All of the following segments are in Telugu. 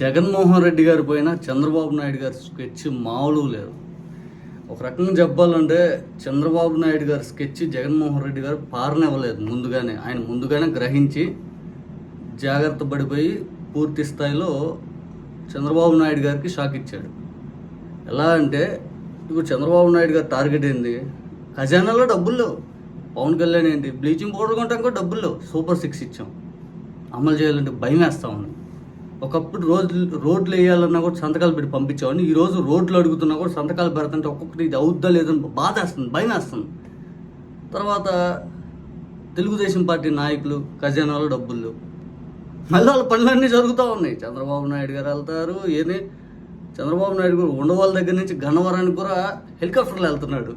జగన్మోహన్ రెడ్డి గారి పైన చంద్రబాబు నాయుడు గారి స్కెచ్ మామూలు లేదు. ఒక రకంగా చెప్పాలంటే చంద్రబాబు నాయుడు గారి స్కెచ్ జగన్మోహన్ రెడ్డి గారు పారనివ్వలేదు ముందుగానే. ఆయన ముందుగానే గ్రహించి జాగ్రత్త పడిపోయి పూర్తి స్థాయిలో చంద్రబాబు నాయుడు గారికి షాక్ ఇచ్చాడు. ఎలా అంటే ఇప్పుడు చంద్రబాబు నాయుడు గారి టార్గెట్ ఏంది? ఖజానాలో డబ్బులు లేవు. పవన్ కళ్యాణ్ ఏంటి? బ్లీచింగ్ పౌడర్ కొంటాం కూడా డబ్బులు లేవు. సూపర్ సిక్స్ ఇచ్చాం. అమలు చేయాలంటే భయం వేస్తా ఉంది. ఒకప్పుడు రోజు రోడ్లు వేయాలన్నా కూడా సంతకాలు పెట్టి పంపించేవాడిని. ఈ రోజు రోడ్లు అడుగుతున్నా కూడా సంతకాలు పెడుతుంటే ఒక్కొక్కటి ఇది అవుద్దా లేదని బాధ వేస్తుంది భయం వేస్తుంది తర్వాత తెలుగుదేశం పార్టీ నాయకులు ఖజానాలో డబ్బులు. మళ్ళీ వాళ్ళ పనులన్నీ జరుగుతూ ఉన్నాయి. చంద్రబాబు నాయుడు గారు వెళ్తారు ఏది? చంద్రబాబు నాయుడు గారు ఉండవాళ్ళ దగ్గర నుంచి గన్నవరానికి కూడా హెలికాప్టర్లో వెళ్తున్నాడు.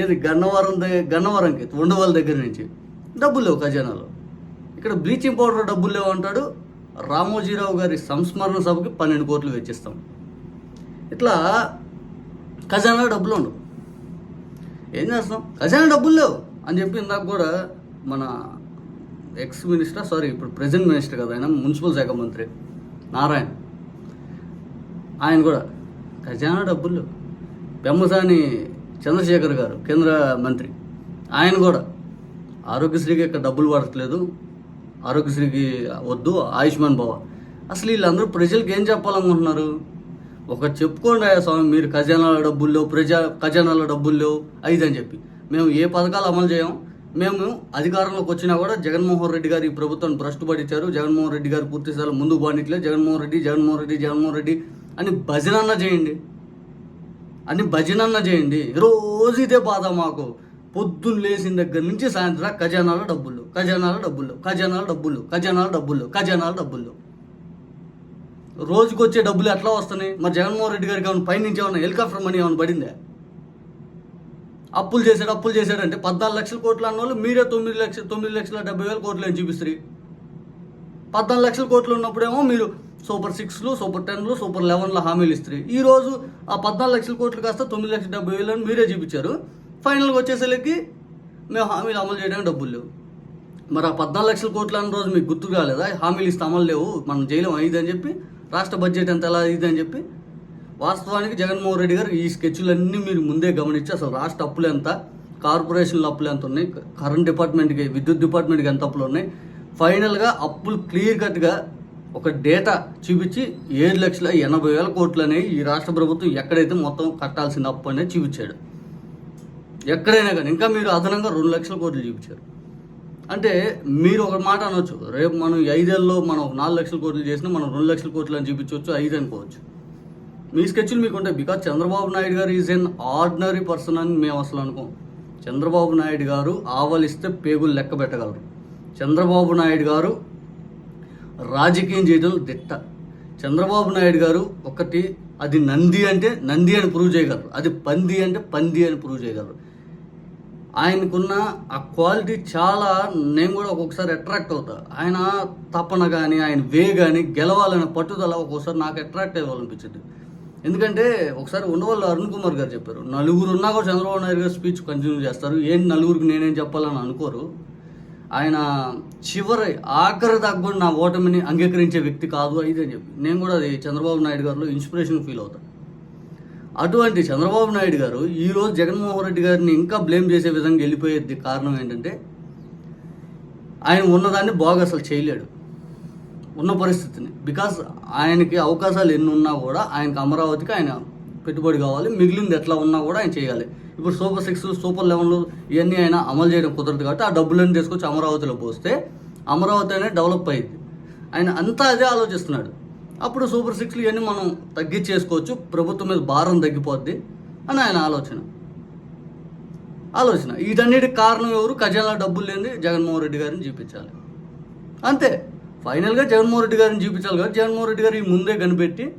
ఏది? గన్నవరం దగ్గర గన్నవరంకి ఉండవాళ్ళ దగ్గర నుంచి. డబ్బులు లేవు ఖజానాలో. ఇక్కడ బ్లీచింగ్ పౌడర్ డబ్బులు లేవు అంటాడు రామోజీరావు గారి సంస్మరణ సభకి పన్నెండు కోట్లు వెచ్చిస్తాం. ఇట్లా ఖజానా డబ్బులు ఉండవు. ఏం చేస్తాం? ఖజానా డబ్బులు లేవు. అని చెప్పి ఇందాక కూడా మన ఎక్స్ మినిస్టర్ సారీ ఇప్పుడు ప్రెజెంట్ మినిస్టర్ కదా ఆయన మున్సిపల్ శాఖ మంత్రి నారాయణ. ఆయన కూడా ఖజానా డబ్బులు లేవు. పెమ్మసాని చంద్రశేఖర్ గారు కేంద్ర మంత్రి ఆయన కూడా ఆరోగ్యశ్రీకి ఇక్కడ డబ్బులు పడట్లేదు. ఆరోగ్యశ్రీకి వద్దు ఆయుష్మాన్ భవ. అసలు వీళ్ళందరూ ప్రజలకు ఏం చెప్పాలనుకుంటున్నారు? ఒక చెప్పుకోండి అయ్యా స్వామి మీరు ఖజానాల డబ్బులు లేవు ప్రజా ఖజానాల డబ్బులు లేవు ఐదు అని చెప్పి. మేము ఏ పథకాలు అమలు చేయం మేము అధికారంలోకి వచ్చినా కూడా జగన్మోహన్ రెడ్డి గారు ఈ ప్రభుత్వం భ్రష్టు పడిచ్చారు జగన్మోహన్ రెడ్డి గారు పూర్తి స్థాయిలో ముందుకు బానిట్లేదు జగన్మోహన్ రెడ్డి జగన్మోహన్ రెడ్డి జగన్మోహన్ రెడ్డి అని భజనన్న చేయండి. అని భజనన్న చేయండి. రోజు ఇదే బాధ మాకు. పొద్దున్న లేచిన దగ్గర నుంచి సాయంత్రం ఖజానాల డబ్బులు ఖజానాల డబ్బులు ఖజానాల డబ్బులు ఖజానాల డబ్బులు ఖజానాల డబ్బులు. రోజుకు వచ్చే డబ్బులు ఎట్లా వస్తున్నాయి? మరి జగన్మోహన్ రెడ్డి గారికి ఏమైనా పైనుంచి ఏమైనా హెలికాప్టర్ మనీ ఏమైనా పడిందే? అప్పులు చేశాడు అప్పులు చేశాడంటే పద్నాలుగు లక్షల కోట్లు అన్న వాళ్ళు మీరే తొమ్మిది లక్షల తొమ్మిది లక్షల డెబ్బై వేల కోట్లు అని చూపిస్తారు పద్నాలుగు లక్షల కోట్లు ఉన్నప్పుడేమో మీరు సూపర్ సిక్స్లు సూపర్ టెన్లు సూపర్ లెవెన్లో హామీలు ఇస్తారు ఈ రోజు ఆ పద్నాలుగు లక్షల కోట్లు కాస్త తొమ్మిది లక్షల డెబ్బై వేలు అని మీరే చూపించారు. ఫైనల్గా వచ్చేసరికి మేము హామీలు అమలు చేయడానికి డబ్బులు లేవు. మరి ఆ పద్నాలుగు లక్షల కోట్లు అన్న రోజు మీకు గుర్తు కాలేదా హామీలు ఇస్తే అమలు లేవు మనం చేయలేం ఐదు అని చెప్పి రాష్ట్ర బడ్జెట్ ఎంత ఎలా ఇది అని చెప్పి. వాస్తవానికి జగన్మోహన్ రెడ్డి గారు ఈ స్కెచ్లన్నీ మీరు ముందే గమనించి అసలు రాష్ట్ర అప్పులు ఎంత కార్పొరేషన్ల అప్పులు ఎంత ఉన్నాయి కరెంట్ డిపార్ట్మెంట్కి విద్యుత్ డిపార్ట్మెంట్కి ఎంత అప్పులు ఉన్నాయి. ఫైనల్గా అప్పులు క్లియర్ కట్గా ఒక డేటా చూపించి ఏడు లక్షల ఎనభై వేల కోట్లు అనేవి ఈ రాష్ట్ర ప్రభుత్వం ఎక్కడైతే మొత్తం కట్టాల్సిన అప్పు అనేది చూపించాడు. ఎక్కడైనా కానీ. ఇంకా మీరు అదనంగా రెండు లక్షల కోట్లు చూపించారు. అంటే మీరు ఒక మాట అనొచ్చు. రేపు మనం ఐదేళ్ళలో మనం నాలుగు లక్షల కోట్లు చేసినా మనం రెండు లక్షల కోట్లు అని చూపించవచ్చు ఐదు అనుకోవచ్చు. మీ స్కెచ్లు మీకు ఉంటాయి బికాజ్ చంద్రబాబు నాయుడు గారు ఈజ్ ఎన్ ఆర్డినరీ పర్సన్ అని మేము అసలు అనుకోం. చంద్రబాబు నాయుడు గారు ఆవలిస్తే పేగులు లెక్క పెట్టగలరు. చంద్రబాబు నాయుడు గారు రాజకీయం చేయడం దిట్ట. చంద్రబాబు నాయుడు గారు ఒకటి అది నంది అంటే నంది అని ప్రూవ్ చేయగలరు. అది పంది అంటే పంది అని ప్రూవ్ చేయగలరు. ఆయనకున్న ఆ క్వాలిటీ చాలా నేను కూడా ఒక్కొక్కసారి అట్రాక్ట్ అవుతా. ఆయన తపన కానీ ఆయన వే కానీ గెలవాలనే పట్టుదల ఒక్కొక్కసారి నాకు అట్రాక్ట్ అవ్వాలనిపించింది. ఎందుకంటే ఒకసారి ఉండవాళ్ళు అరుణ్ కుమార్ గారు చెప్పారు నలుగురు ఉన్నా కూడా చంద్రబాబు నాయుడు గారు స్పీచ్ కంటిన్యూ చేస్తారు. ఏం నలుగురికి నేనేం చెప్పాలని అనుకోరు. ఆయన చివరి ఆఖరి దగ్గర నా ఓటమిని అంగీకరించే వ్యక్తి కాదు అయితే అని చెప్పి. నేను కూడా అది చంద్రబాబు నాయుడు గారిలో ఇన్స్పిరేషన్ ఫీల్ అవుతాను అటువంటి చంద్రబాబు నాయుడు గారు ఈరోజు జగన్మోహన్ రెడ్డి గారిని ఇంకా బ్లేమ్ చేసే విధంగా వెళ్ళిపోయేది కారణం ఏంటంటే ఆయన ఉన్నదాన్ని బాగా అసలు చేయలేడు. ఉన్న పరిస్థితిని. బికాస్ ఆయనకి అవకాశాలు ఎన్ని ఉన్నా కూడా ఆయనకు అమరావతికి ఆయన పెట్టుబడి కావాలి. మిగిలింది ఎట్లా ఉన్నా కూడా ఆయన చేయాలి. ఇప్పుడు సూపర్ సిక్స్ సూపర్ లెవెన్లు ఇవన్నీ ఆయన అమలు చేయడం కుదరదు కాబట్టి ఆ డబ్బులన్నీ తీసుకొచ్చి అమరావతిలో పోస్తే అమరావతి అనేది డెవలప్ అయ్యింది ఆయన అంతా అదే ఆలోచిస్తున్నాడు. అప్పుడు సూపర్ సిక్స్లు ఇవన్నీ మనం తగ్గించేసుకోవచ్చు. ప్రభుత్వం మీద భారం తగ్గిపోద్ది అని ఆయన ఆలోచన. ఆలోచన. వీటన్నిటికి కారణం ఎవరు? ఖజానా డబ్బులు లేని జగన్మోహన్ రెడ్డి గారిని చూపించాలి. అంతే. ఫైనల్గా జగన్మోహన్ రెడ్డి గారిని చూపించాలి కదా. జగన్మోహన్ రెడ్డి గారు ఈ ముందే కనిపెట్టి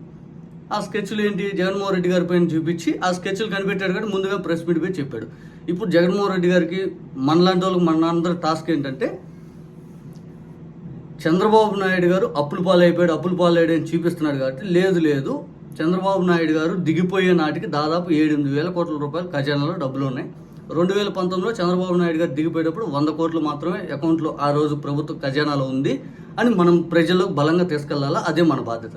ఆ స్కెచ్లు ఏంటి? జగన్మోహన్ రెడ్డి గారి పైన చూపించి ఆ స్కెచ్లు కనిపెట్టాడు కాబట్టి ముందుగా ప్రెస్ మీట్ పోయి చెప్పాడు. ఇప్పుడు జగన్మోహన్ రెడ్డి గారికి మనలాంటి వాళ్ళకి మన అందరి టాస్క్ ఏంటంటే చంద్రబాబు నాయుడు గారు అప్పులు పాలైపోయాడు అప్పులు పాలయ్యాడు అని చూపిస్తున్నాడు కాబట్టి లేదు లేదు. చంద్రబాబు నాయుడు గారు దిగిపోయే నాటికి దాదాపు ఏడెనిమిది వేల కోట్ల రూపాయలు ఖజానాలో డబ్బులు ఉన్నాయి. రెండు వేల పంతొమ్మిదిలో చంద్రబాబు నాయుడు గారు దిగిపోయేటప్పుడు వంద కోట్లు మాత్రమే అకౌంట్లో ఆ రోజు ప్రభుత్వ ఖజానాలో ఉంది అని మనం ప్రజలకు బలంగా తీసుకెళ్ళాలా? అదే మన బాధ్యత.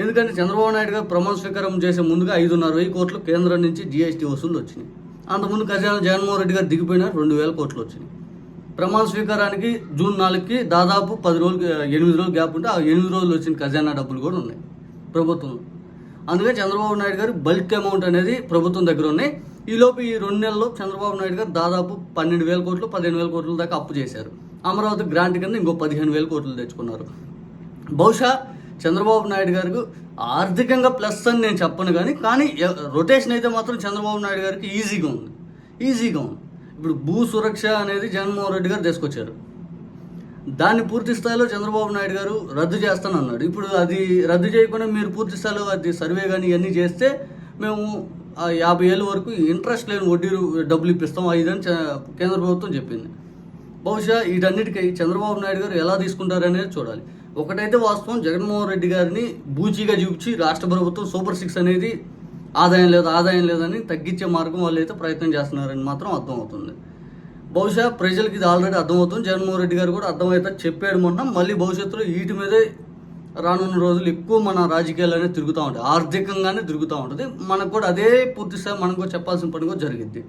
ఎందుకంటే చంద్రబాబు నాయుడు గారు ప్రమాణ స్వీకారం చేసే ముందుగా ఐదున్నర వెయ్యి కోట్లు కేంద్రం నుంచి జీఎస్టీ వసూలు వచ్చినాయి. అంతకుముందు ఖజానా జగన్మోహన్ రెడ్డి గారు దిగిపోయినారు రెండు వేల కోట్లు వచ్చినాయి. ప్రమాణ స్వీకారానికి జూన్ నాలుగుకి దాదాపు పది రోజులు ఎనిమిది రోజులు గ్యాప్ ఉంటే ఆ ఎనిమిది రోజులు వచ్చిన ఖజానా డబ్బులు కూడా ఉన్నాయి ప్రభుత్వంలో అందుకే చంద్రబాబు నాయుడు గారు బల్క్ అమౌంట్ అనేది ప్రభుత్వం దగ్గర ఉన్నాయి. ఈలోపు ఈ రెండు నెలల్లో చంద్రబాబు నాయుడు గారు దాదాపు పన్నెండు వేల కోట్లు పదిహేను వేల కోట్ల దాకా అప్పు చేశారు. అమరావతి గ్రాంట్ కింద ఇంకో పదిహేను వేల కోట్లు తెచ్చుకున్నారు. బహుశా చంద్రబాబు నాయుడు గారికి ఆర్థికంగా ప్లస్ అని నేను చెప్పను కానీ కానీ రొటేషన్ అయితే మాత్రం చంద్రబాబు నాయుడు గారికి ఈజీగా ఉంది. ఈజీగా ఉంది. ఇప్పుడు భూ సురక్ష అనేది జగన్మోహన్ రెడ్డి గారు తీసుకొచ్చారు. దాన్ని పూర్తి స్థాయిలో చంద్రబాబు నాయుడు గారు రద్దు చేస్తానన్నాడు ఇప్పుడు అది రద్దు చేయకుండా మీరు పూర్తి స్థాయిలో అది సర్వే కానీ ఇవన్నీ చేస్తే మేము యాభై ఏళ్ళ వరకు ఇంట్రెస్ట్ లేని వడ్డీ డబ్బులు ఇప్పిస్తాం ఐదని చ- కేంద్ర ప్రభుత్వం చెప్పింది. బహుశా వీటన్నిటికీ చంద్రబాబు నాయుడు గారు ఎలా తీసుకుంటారనేది చూడాలి. ఒకటైతే వాస్తవం జగన్మోహన్ రెడ్డి గారిని బూచీగా చూపించి రాష్ట్ర ప్రభుత్వం సూపర్ సిక్స్ అనేది ఆదాయం లేదు ఆదాయం లేదని తగ్గించే మార్గం వాళ్ళు అయితే ప్రయత్నం చేస్తున్నారని మాత్రం అర్థమవుతుంది. బహుశా ప్రజలకి ఇది ఆల్రెడీ అర్థమవుతుంది. జగన్మోహన్ రెడ్డి గారు కూడా అర్థమైతే చెప్పాడు మొన్న. మళ్ళీ భవిష్యత్తులో వీటి మీదే రానున్న రోజులు ఎక్కువ మన రాజకీయాలనే తిరుగుతూ ఉంటుంది ఆర్థికంగానే తిరుగుతూ ఉంటుంది. మనకు కూడా అదే పూర్తిస్థాయి మనకు కూడా చెప్పాల్సిన పని కూడా జరిగిద్ది.